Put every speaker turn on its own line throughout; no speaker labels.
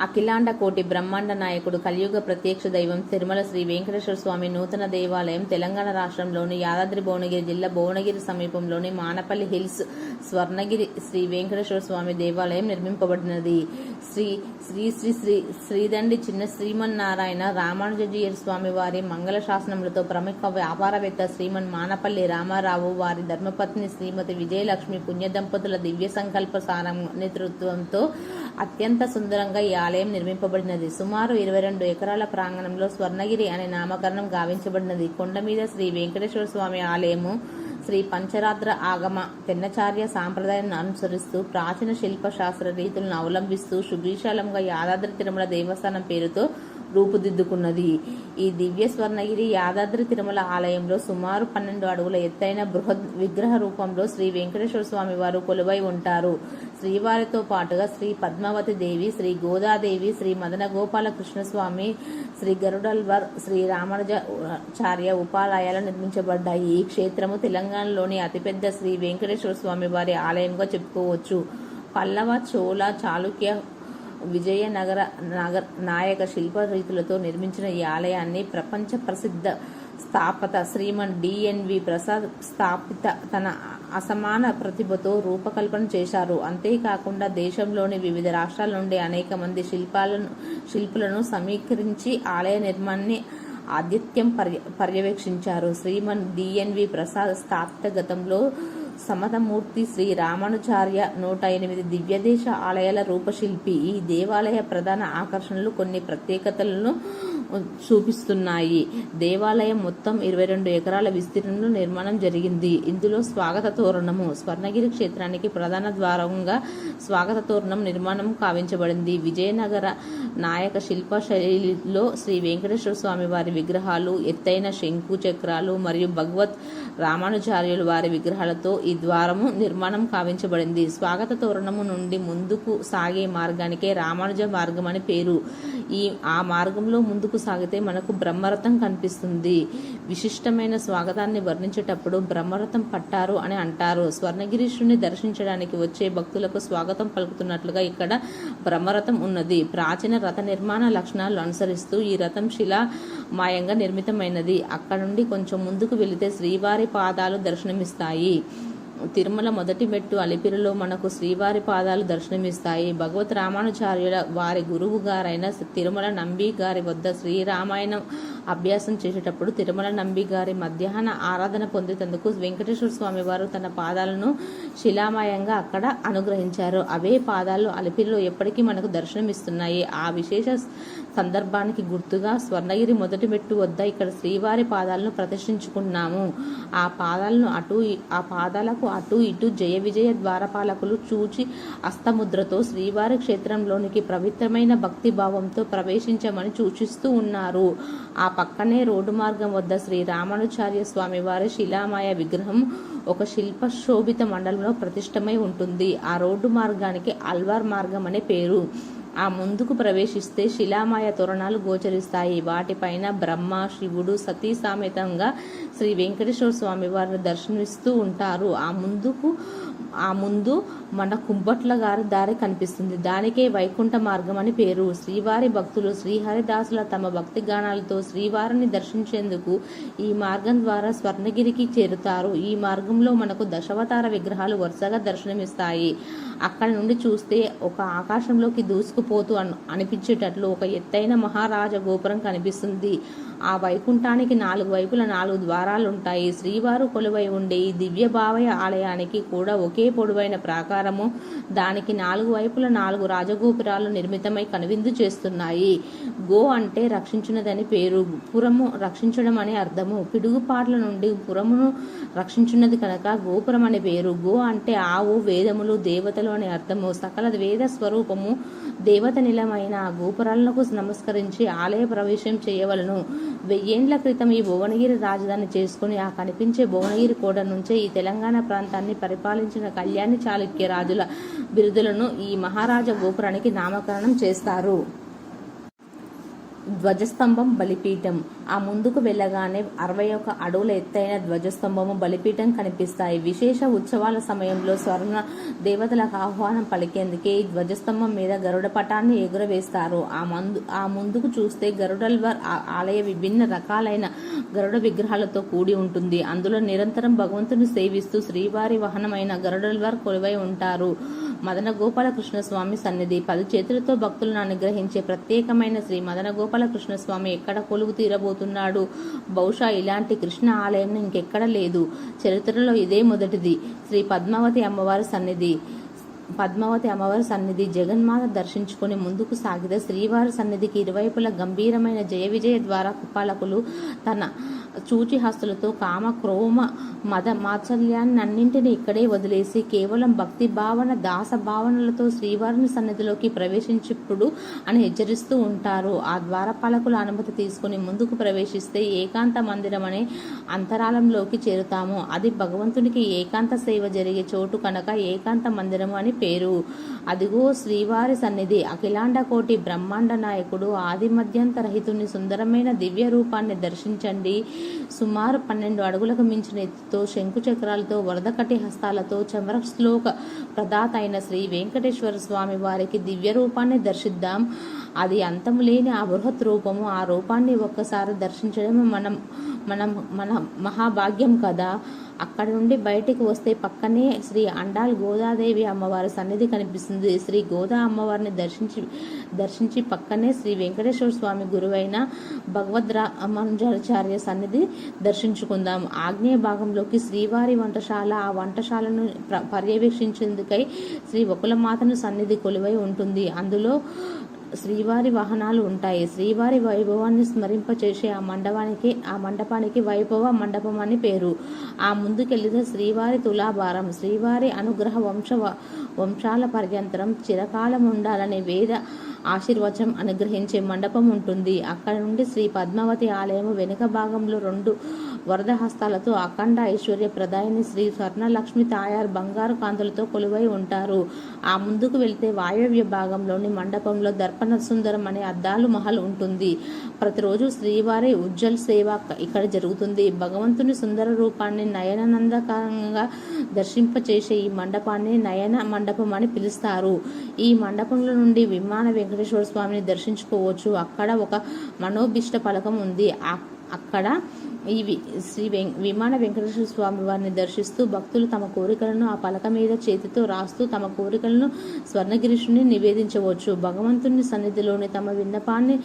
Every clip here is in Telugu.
అఖిలాండ కోటి బ్రహ్మాండ నాయకుడు కలియుగ ప్రత్యక్ష దైవం తిరుమల శ్రీ వెంకటేశ్వర స్వామి నూతన దేవాలయం తెలంగాణ రాష్ట్రంలోని యాదాద్రి భువనగిరి జిల్లా భువనగిరి సమీపంలోని మానపల్లి హిల్స్ స్వర్ణగిరి శ్రీ వెంకటేశ్వర స్వామి దేవాలయం నిర్మింపబడినది. శ్రీ శ్రీ శ్రీ శ్రీ శ్రీదండి చిన్న శ్రీమన్నారాయణ రామానుజీయర్ స్వామి వారి మంగళ శాసనములతో ప్రముఖ వ్యాపారవేత్త శ్రీమన్ మానపల్లి రామారావు వారి ధర్మపత్ని శ్రీమతి విజయలక్ష్మి పుణ్య దంపతుల దివ్య సంకల్ప సారం నేతృత్వంతో అత్యంత సుందరంగా ఈ ఆలయం నిర్మింపబడినది. సుమారు ఇరవై రెండు ఎకరాల ప్రాంగణంలో స్వర్ణగిరి అనే నామకరణం గావించబడినది. కొండ మీద శ్రీ వెంకటేశ్వర స్వామి ఆలయము శ్రీ పంచరాత్ర ఆగమ పెన్నచార్య సాంప్రదాయాన్ని అనుసరిస్తూ ప్రాచీన శిల్పశాస్త్ర రీతులను అవలంబిస్తూ సువిశాలంగా యాదాద్రి తిరుమల దేవస్థానం పేరుతో రూపుదిద్దుకున్నది. ఈ దివ్య స్వర్ణగిరి యాదాద్రి తిరుమల ఆలయంలో సుమారు పన్నెండు అడుగుల ఎత్తైన బృహద్ విగ్రహ రూపంలో శ్రీ వెంకటేశ్వర స్వామి వారు కొలువై ఉంటారు. శ్రీవారితో పాటుగా శ్రీ పద్మావతి దేవి శ్రీ గోదాదేవి శ్రీ మదన గోపాల కృష్ణస్వామి శ్రీ గరుడల్వర్ శ్రీ రామానుజాచార్య ఉపాలయాలు నిర్మించబడ్డాయి. ఈ క్షేత్రము తెలంగాణలోని అతిపెద్ద శ్రీ వెంకటేశ్వర స్వామి వారి ఆలయంగా చెప్పుకోవచ్చు. పల్లవ చోళ చాళుక్య విజయనగర నగర నాయక శిల్ప రీతులతో నిర్మించిన ఈ ఆలయాన్ని ప్రపంచ ప్రసిద్ధ స్థాపత శ్రీమన్ డిఎన్వి ప్రసాద్ స్థాపిత తన అసమాన ప్రతిభతో రూపకల్పన చేశారు. అంతేకాకుండా దేశంలోని వివిధ రాష్ట్రాల నుండి అనేక మంది శిల్పాలను శిల్పులను సమీకరించి ఆలయ నిర్మాణాన్ని ఆదిత్యం పర్య పర్యవేక్షించారు. శ్రీమన్ డిఎన్వి ప్రసాద్ స్థాపిత గతంలో సమతమూర్తి శ్రీ రామానుచార్య నూట ఎనిమిది దివ్యదేశ ఆలయాల రూపశిల్పి. ఈ దేవాలయ ప్రధాన ఆకర్షణలు కొన్ని ప్రత్యేకతలను చూపిస్తున్నాయి. దేవాలయం మొత్తం ఇరవై రెండు ఎకరాల విస్తీర్ణంలో నిర్మాణం జరిగింది. ఇందులో స్వాగత తోరణము స్వర్ణగిరి క్షేత్రానికి ప్రధాన ద్వారంగా స్వాగత తోరణం నిర్మాణం కావించబడింది. విజయనగర నాయక శిల్ప శైలిలో శ్రీ వెంకటేశ్వర స్వామి వారి విగ్రహాలు ఎత్తైన శంకు చక్రాలు మరియు భగవత్ రామానుచార్యులు వారి విగ్రహాలతో ఈ ద్వారము నిర్మాణం కావించబడింది. స్వాగత తోరణము నుండి ముందుకు సాగే మార్గానికే రామానుజ మార్గం అని పేరు. ఈ ఆ మార్గంలో ముందుకు సాగితే మనకు బ్రహ్మరథం కనిపిస్తుంది. విశిష్టమైన స్వాగతాన్ని వర్ణించేటప్పుడు బ్రహ్మరథం పట్టారు అని అంటారు. స్వర్ణగిరీషుని దర్శించడానికి వచ్చే భక్తులకు స్వాగతం పలుకుతున్నట్లుగా ఇక్కడ బ్రహ్మరథం ఉన్నది. ప్రాచీన రథ నిర్మాణ లక్షణాలు అనుసరిస్తూ ఈ రథం శిలామాయంగా నిర్మితమైనది. అక్కడ నుండి కొంచెం ముందుకు వెళితే శ్రీవారి పాదాలు దర్శనమిస్తాయి. తిరుమల మొదటి మెట్టు అలిపిరిలో మనకు శ్రీవారి పాదాలు దర్శనమిస్తాయి. భగవత్ రామానుచార్యుల వారి గురువు గారైన తిరుమల నంబి గారి వద్ద శ్రీరామాయణం అభ్యాసం చేసేటప్పుడు తిరుమల నంబి గారి మధ్యాహ్న ఆరాధన పొందేందుకు వెంకటేశ్వర స్వామి వారు తన పాదాలను శిలామయంగా అక్కడ అనుగ్రహించారు. అవే పాదాలు అలిపిరిలో ఎప్పటికీ మనకు దర్శనమిస్తున్నాయి. ఆ విశేష సందర్భానికి గుర్తుగా స్వర్ణగిరి మొదటి మెట్టు వద్ద ఇక్కడ శ్రీవారి పాదాలను ప్రదర్శించుకున్నాము. ఆ పాదాలను అటు ఆ పాదాలకు అటు ఇటు జయ విజయ ద్వారపాలకులు చూచి అస్తముద్రతో శ్రీవారి క్షేత్రంలోనికి పవిత్రమైన భక్తి భావంతో ప్రవేశించమని సూచిస్తూ ఉన్నారు. ఆ పక్కనే రోడ్డు మార్గం వద్ద శ్రీ రామానుచార్య స్వామి వారి శిలామాయ విగ్రహం ఒక శిల్ప శోభిత మండలంలో ప్రతిష్టమై ఉంటుంది. ఆ రోడ్డు మార్గానికి అల్వార్ మార్గం అనే పేరు. ఆ ముందుకు ప్రవేశిస్తే శిలామాయ తోరణాలు గోచరిస్తాయి. వాటిపైన బ్రహ్మ శివుడు సతీ సామేతంగా శ్రీ వెంకటేశ్వర స్వామి వారిని దర్శనమిస్తూ ఉంటారు. ఆ ముందుకు ఆ ముందు మన కుంభట్ల గారి దారి కనిపిస్తుంది. దానికే వైకుంఠ మార్గం అని పేరు. శ్రీవారి భక్తులు శ్రీహరిదాసుల తమ భక్తి గానాలతో శ్రీవారిని దర్శించేందుకు ఈ మార్గం ద్వారా స్వర్ణగిరికి చేరుతారు. ఈ మార్గంలో మనకు దశావతార విగ్రహాలు వరుసగా దర్శనమిస్తాయి. అక్కడ నుండి చూస్తే ఒక ఆకాశంలోకి దూసుకుపోతూ అను అనిపించేటట్లు ఒక ఎత్తైన మహారాజ గోపురం కనిపిస్తుంది. ఆ వైకుంఠానికి నాలుగు వైపుల నాలుగు ద్వారాలు ఉంటాయి శ్రీవారు కొలువై ఉండే ఈ దివ్య భావయ ఆలయానికి కూడా ఒకే పొడవైన ప్రాకారము దానికి నాలుగు వైపుల నాలుగు రాజగోపురాలు నిర్మితమై కనువిందు చేస్తున్నాయి. గో అంటే రక్షించున్నదని పేరు. పురము రక్షించడం అనే అర్థము. పిడుగుపాట్ల నుండి పురమును రక్షించున్నది కనుక గోపురం అనే పేరు. గో అంటే ఆవు వేదములు దేవతలు అనే అర్థము. సకల వేద స్వరూపము దేవత నిలమైన ఆ గోపురాలకు నమస్కరించి ఆలయ ప్రవేశం చేయవలను. వెయ్యేండ్ల క్రితం ఈ భువనగిరి రాజధాని చేసుకుని ఆ కనిపించే భువనగిరి కోట నుంచే ఈ తెలంగాణ ప్రాంతాన్ని పరిపాలించిన కళ్యాణి చాళుక్య రాజుల బిరుదులను ఈ మహారాజా గోపురానికి నామకరణం చేస్తారు. ధ్వజస్తంభం బలిపీఠం. ఆ ముందుకు వెళ్ళగానే అరవై ఒక అడుగుల ఎత్తైన ధ్వజస్తంభము బలిపీఠం కనిపిస్తాయి. విశేష ఉత్సవాల సమయంలో స్వర్ణ దేవతలకు ఆహ్వానం పలికేందుకే ఈ ధ్వజస్తంభం మీద గరుడ పటాన్ని ఎగురవేస్తారు. ఆ మందు ఆ ముందుకు చూస్తే గరుడల్వర్ ఆలయ విభిన్న రకాలైన గరుడ విగ్రహాలతో కూడి ఉంటుంది. అందులో నిరంతరం భగవంతుని సేవిస్తూ శ్రీవారి వాహనమైన గరుడల్వర్ కొలువై ఉంటారు. మదన గోపాలకృష్ణస్వామి సన్నిధి పది చేతులతో భక్తులను అనుగ్రహించే ప్రత్యేకమైన శ్రీ మదన గోపాలకృష్ణస్వామి ఎక్కడ కొలువు తీరబోతున్నాడు? బహుశా ఇలాంటి కృష్ణ ఆలయం ఇంకెక్కడ లేదు. చరిత్రలో ఇదే మొదటిది. శ్రీ పద్మావతి అమ్మవారి సన్నిధి. పద్మావతి అమ్మవారి సన్నిధి జగన్మాత దర్శించుకుని ముందుకు సాగితే శ్రీవారి సన్నిధికి ఇరువైపుల గంభీరమైన జయ విజయ ద్వారా కుపాలకులు తన చూచి హస్తులతో కామ క్రోమ మద మాత్సల్యాన్ని అన్నింటినీ ఇక్కడే వదిలేసి కేవలం భక్తి భావన దాస భావనలతో శ్రీవారిని సన్నిధిలోకి ప్రవేశించిప్పుడు అని హెచ్చరిస్తూ ఉంటారు. ఆ ద్వారపాలకుల అనుమతి తీసుకుని ముందుకు ప్రవేశిస్తే ఏకాంత మందిరం అనే అంతరాలంలోకి చేరుతాము. అది భగవంతునికి ఏకాంత సేవ జరిగే చోటు కనుక ఏకాంత మందిరం అని పేరు. అదిగో శ్రీవారి సన్నిధి. అఖిలాండ కోటి బ్రహ్మాండ నాయకుడు ఆది మధ్యంతరహితుని సుందరమైన దివ్య రూపాన్ని దర్శించండి. సుమారు పన్నెండు అడుగులకు మించిన ఎత్తుతో శంకు చక్రాలతో వరదకటి హస్తాలతో చమరశ్లోక ప్రదాత అయిన శ్రీ వెంకటేశ్వర స్వామి వారికి దివ్య రూపాన్ని దర్శిద్దాం. అది అంతము లేని ఆ బృహత్ రూపము ఆ రూపాన్ని ఒక్కసారి దర్శించడం మనం మనం మన మహాభాగ్యం కదా. అక్కడ నుండి బయటికి వస్తే పక్కనే శ్రీ అండాల్ గోదాదేవి అమ్మవారి సన్నిధి కనిపిస్తుంది. శ్రీ గోదా అమ్మవారిని దర్శించి దర్శించి పక్కనే శ్రీ వెంకటేశ్వర స్వామి గురువైన భగవద్రామానుజాచార్య సన్నిధి దర్శించుకుందాం. ఆగ్నేయ భాగంలోకి శ్రీవారి వంటశాల ఆ వంటశాలను పర్యవేక్షించేందుకై శ్రీ ఒకలమాతను సన్నిధి కొలువై ఉంటుంది. అందులో శ్రీవారి వాహనాలు ఉంటాయి. శ్రీవారి వైభవాన్ని స్మరింపచేసే ఆ మండపానికి ఆ మండపానికి వైభవ మండపం అని పేరు. ఆ ముందుకెళ్ళితే శ్రీవారి తులాభారం శ్రీవారి అనుగ్రహ వంశ వంశాల పర్యంతరం చిరకాలం ఉండాలనే వేద ఆశీర్వచనం అనుగ్రహించే మండపం ఉంటుంది. అక్కడ నుండి శ్రీ పద్మావతి ఆలయం వెనుక భాగంలో రెండు వరద హస్తాలతో అఖండ ఐశ్వర్య ప్రదాయిని శ్రీ స్వర్ణలక్ష్మి తాయారు బంగారు కాంతులతో కొలువై ఉంటారు. ఆ ముందుకు వెళ్తే వాయవ్య భాగంలోని మండపంలో దర్పణ సుందరం అనే అద్దాలు మహల్ ఉంటుంది. ప్రతిరోజు శ్రీవారి ఉజ్జల్ సేవ ఇక్కడ జరుగుతుంది. భగవంతుని సుందర రూపాన్ని నయనానందకరంగా దర్శింపచేసే ఈ మండపాన్ని నయన మండపం అని పిలుస్తారు. ఈ మండపంలో నుండి విమాన వెంకటేశ్వర స్వామిని దర్శించుకోవచ్చు. అక్కడ ఒక మనోభిష్ట ఫలకం ఉంది. అక్కడ ఈ వి- శ్రీ వెం విమాన వెంకటేశ్వర స్వామి వారిని దర్శిస్తూ భక్తులు తమ కోరికలను ఆ పలక మీద చేతితో రాస్తూ తమ కోరికలను స్వర్ణగిరీషుని నివేదించవచ్చు. భగవంతుని సన్నిధిలోని తమ విన్నపాన్ని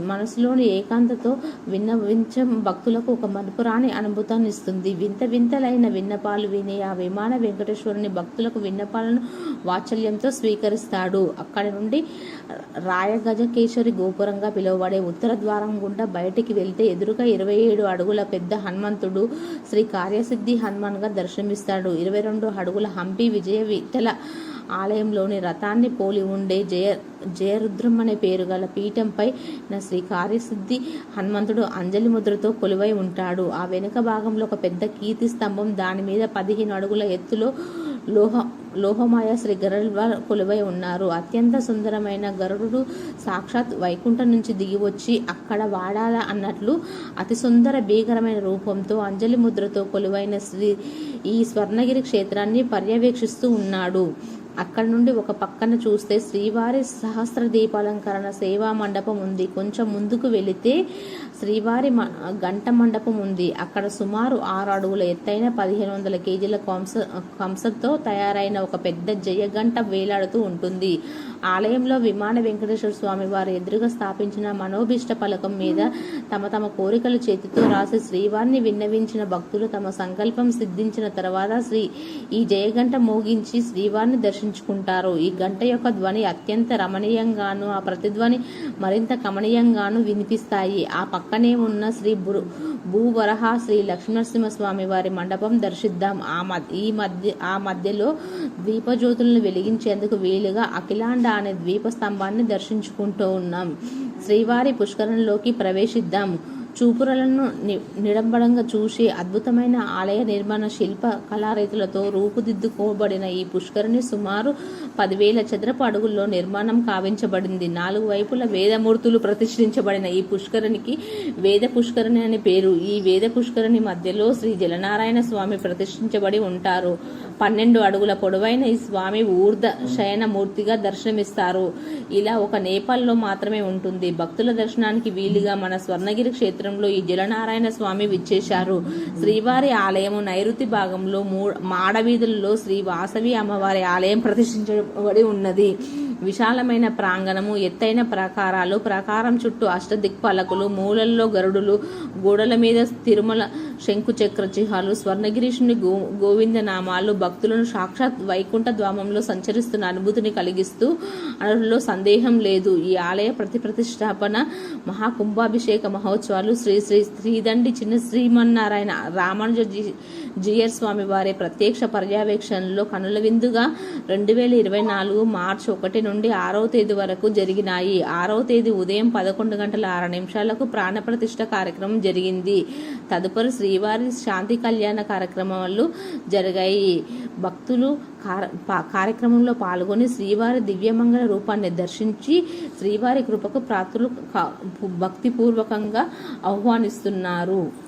మనసులోని ఏకాంతతో విన్నవించం భక్తులకు ఒక మనుపురాని అనుభూతాన్ని ఇస్తుంది. వింత వింతలైన విన్నపాలు వినే ఆ విమాన వెంకటేశ్వరుని భక్తులకు విన్నపాలను వాత్సల్యంతో స్వీకరిస్తాడు. అక్కడి నుండి రాయగజకేశ్వరి గోపురంగా పిలువబడే ఉత్తర ద్వారం గుండా బయటికి వెళ్తే ఎదురుగా ఇరవై ఏడు అడుగుల పెద్ద హనుమంతుడు శ్రీ కార్యసిద్ధి హనుమాన్గా దర్శనమిస్తాడు. ఇరవై రెండు అడుగుల హంపి విజయ విఠల ఆలయంలోని రథాన్ని పోలి ఉండే జయ జయరుద్రం అనే పేరు గల పీఠంపై నా శ్రీ కార్యసిద్ధి హనుమంతుడు అంజలి ముద్రతో కొలువై ఉంటాడు. ఆ వెనుక భాగంలో ఒక పెద్ద కీర్తి స్తంభం దాని మీద పదిహేను అడుగుల ఎత్తులో లోహ లోహమాయ శ్రీ గరుడ కొలువై ఉన్నారు. అత్యంత సుందరమైన గరుడు సాక్షాత్ వైకుంఠం నుంచి దిగి వచ్చి అక్కడ వాడాల అన్నట్లు అతి సుందర భీకరమైన రూపంతో అంజలి ముద్రతో కొలువైన శ్రీ ఈ స్వర్ణగిరి క్షేత్రాన్ని పర్యవేక్షిస్తూ ఉన్నాడు. అక్కడ నుండి ఒక పక్కన చూస్తే శ్రీవారి సహస్ర దీపాలంకరణ సేవా మండపం ఉంది. కొంచెం ముందుకు వెళితే శ్రీవారి మ- గంట మండపం ఉంది. అక్కడ సుమారు ఆరు అడుగుల ఎత్తైన పదిహేను వందల కేజీల కంస కంసంతో తయారైన ఒక పెద్ద జయగంట వేలాడుతూ ఉంటుంది. ఆలయంలో విమాన వెంకటేశ్వర స్వామి వారి ఎదురుగా స్థాపించిన మనోభిష్ట పలకం మీద తమ తమ కోరికలు చేతితో రాసి శ్రీవారిని విన్నవించిన భక్తులు తమ సంకల్పం సిద్ధించిన తర్వాత శ్రీ ఈ జయగంట మోగించి శ్రీవారిని దర్శించుకుంటారు. ఈ గంట యొక్క ధ్వని అత్యంత రమణీయంగాను ఆ ప్రతిధ్వని మరింత కమనీయంగాను వినిపిస్తాయి. ఆ పక్కనే ఉన్న శ్రీ భూ భూవరహ శ్రీ లక్ష్మీనరసింహస్వామి వారి మండపం దర్శిద్దాం. ఆ మధ్య ఈ మధ్య ఆ మధ్యలో దీపజ్యోతులను వెలిగించేందుకు వీలుగా అఖిలాండ అనే ద్వీప స్తంభాన్ని దర్శించుకుంటూ ఉన్నాం. శ్రీవారి పుష్కరంలోకి ప్రవేశిద్దాం. చూపురలను ని- నిడంబడంగా చూసి అద్భుతమైన ఆలయ నిర్మాణ శిల్ప కళారీతులతో రూపుదిద్దుకోబడిన ఈ పుష్కరిణి సుమారు పదివేల చదరపు అడుగుల్లో నిర్మాణం కావించబడింది. నాలుగు వైపుల వేదమూర్తులు ప్రతిష్ఠించబడిన ఈ పుష్కరిణికి వేద పుష్కరిణి అని పేరు. ఈ వేద పుష్కరిణి మధ్యలో శ్రీ జలనారాయణ స్వామి ప్రతిష్ఠించబడి ఉంటారు. పన్నెండు అడుగుల పొడవైన ఈ స్వామి ఊర్ధ శయన మూర్తిగా దర్శనమిస్తారు. ఇలా ఒక నేపాల్లో మాత్రమే ఉంటుంది. భక్తుల దర్శనానికి వీలుగా మన స్వర్ణగిరి క్షేత్రం క్షేత్రంలో ఈ జలనారాయణ స్వామి విచ్చేశారు. శ్రీవారి ఆలయము నైరుతి భాగంలో మూ మాడవీధులలో శ్రీ వాసవి అమ్మవారి ఆలయం ప్రతిష్ఠించబడి ఉన్నది. విశాలమైన ప్రాంగణము ఎత్తైన ప్రాకారాలు ప్రాకారం చుట్టూ అష్టదిక్పాలకులు మూలల్లో గరుడులు గోడల మీద తిరుమల శంకుచక్ర చిహాలు స్వర్ణగిరీషుని గో గోవింద నామాలు భక్తులను సాక్షాత్ వైకుంఠ ద్వామంలో సంచరిస్తున్న అనుభూతిని కలిగిస్తూ అనడంలో సందేహం లేదు. ఈ ఆలయ ప్రతి ప్రతిష్టాపన మహాకుంభాభిషేక మహోత్సవాలు శ్రీ శ్రీ శ్రీదండి చిన్న శ్రీమన్నారాయణ రామానుజ జీ- జీయర్ స్వామి వారి ప్రత్యక్ష పర్యవేక్షణలో కనుల విందుగా రెండు వేల ఇరవై నాలుగు మార్చి ఒకటి నుండి ఆరవ తేదీ వరకు జరిగినాయి. ఆరవ తేదీ ఉదయం పదకొండు గంటల ఆరు నిమిషాలకు ప్రాణప్రతిష్ఠ కార్యక్రమం జరిగింది. తదుపరి శ్రీ శ్రీవారి శాంతి కళ్యాణ కార్యక్రమాలు జరిగాయి. భక్తులు కార్యక్రమంలో పాల్గొని శ్రీవారి దివ్యమంగళ రూపాన్ని దర్శించి శ్రీవారి కృపకు ప్రార్థులు కా- భక్తిపూర్వకంగా ఆహ్వానిస్తున్నారు.